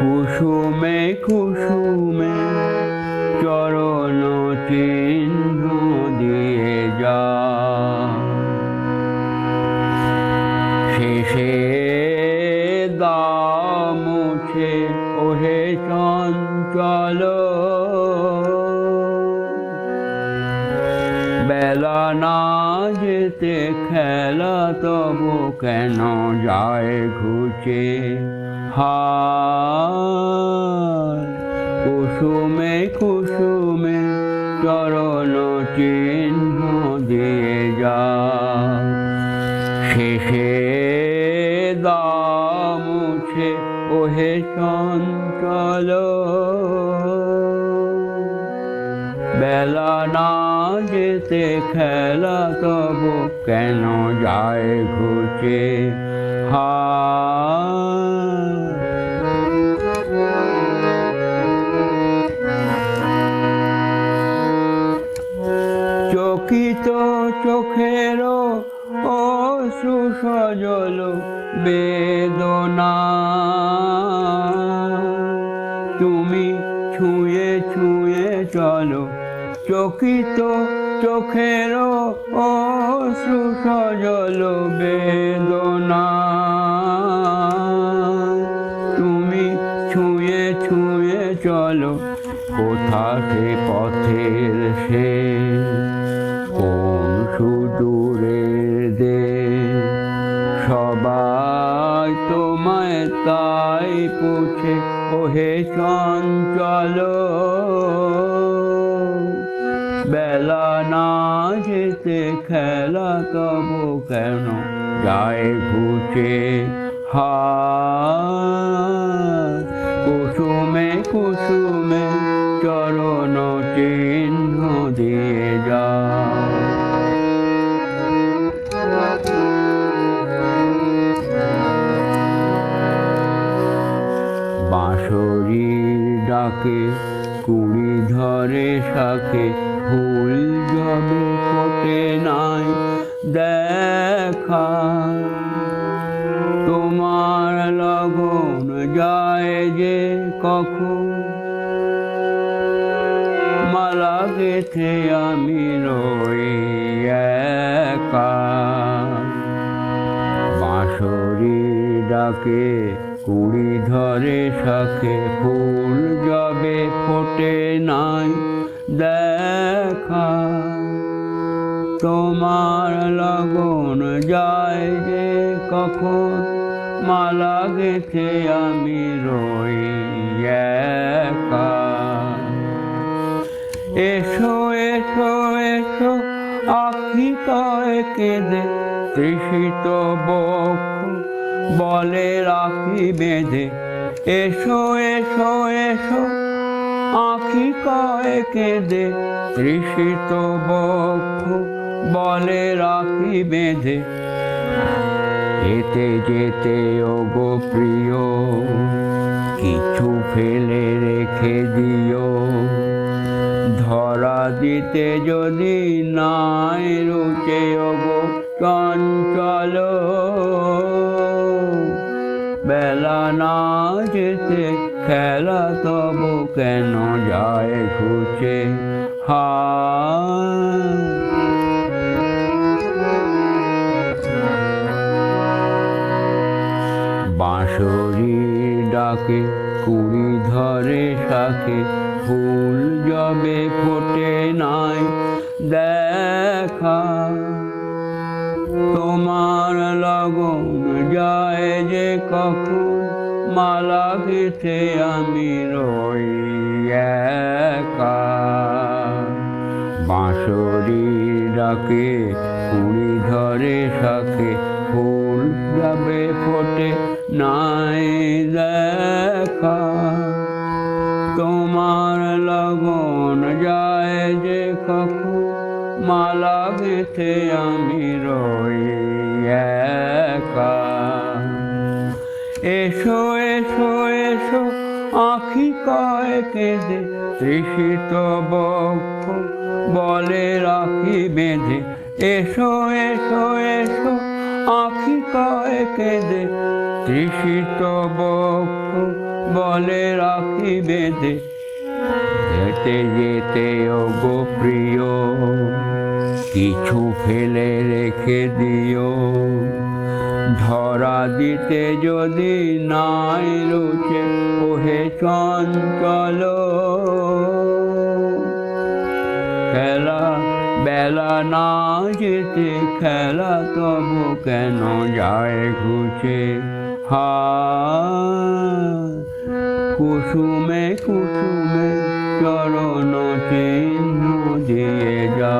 কুসুমে কুসুমে চরণ চিহ্ন দিয়ে যা। শেষে দামুছে ওহে চঞ্চল। বেলা না যেতে খেলা তবু কেন যায় ঘুচে? হায়, কুসুমে কুসুমে চরণ চিহ্ন দিয়ে যা। শেষে দামুছে ওহে চঞ্চল। বেলা না যেতে খেলা তবু কেন যায় ঘুচে? চকিত চোখের ও সুসজল বেদনা। চকিত চোখের সুসজল বেদনা। তুমি ছুঁয়ে ছুঁয়ে চলো কোথা সে পথের সে কোন সুদূরের দে সবাই তোমায় তাই পুছে, ওহে চঞ্চল। বেলা না যেতে খেলা তবু কেন? যায় ঘুচে হা কুসুমে কুসুমে চরণ চিহ্ন দিয়ে যা। বাঁশরির ডাকে কুড়ি ধরে শাকে ফুল জবে ফোটে নাই দেখা। তোমার লগন যায় যে কখন? মালা গেথে আমি রই একা। বাঁশরি ডাকে কুড়ি ধরে শাকে ফুল ফোটে নাই দেখা। তোমার লগন যায় যে কখন? মালা গেথে আমি রই একা। এসো এসো এসো, আখি কয় কেঁদে তৃষিত বক্ষ বলে রাখি বেঁধে। এসো এসো এসো আখি কয় কেঁদে, তৃষিত বক্ষ বলে রাখি বেঁধে। যেতে যেতে, ওগো প্রিয়, কিছু ফেলে রেখে দিও। ধরা দিতে যদি নাই রুচে, ওগো চঞ্চল। বেলা না যেতে, খেলা তবু কেন যায় ঘুচে? হা। ডাকে, কুড়ি ধরে শাকে, ফুল জবে ফোটে নাই দেখা। তোমার লগন যায় যে কখন মালা গেথে আমি রই বাঁশরি ডাকে কুড়ি ধরে শাকে ফুল যাবে ফোটে, নাই দেখা। তোমার লগন যায় যে কখন মালা গেথে আমি রই এসো এসো এসো, আখি কয় কেঁদে, তৃষিত বক্ষ বলে রাখি বেঁধে। এসো এসো এসো, আখি কয় কেঁদে, তৃষিত বক্ষ বলে রাখি বেঁধে। যেতে যেতে গো প্রিয়, কিছু ফেলে রেখে দিও। ধরা দিতে যদি নাই রুচে, ওহে চঞ্চল। খেলা, বেলা না যেতে, খেলা তবু কেন যায় ঘুচে? কুসুমে কুসুমে চরণ চিহ্ন দিয়ে যা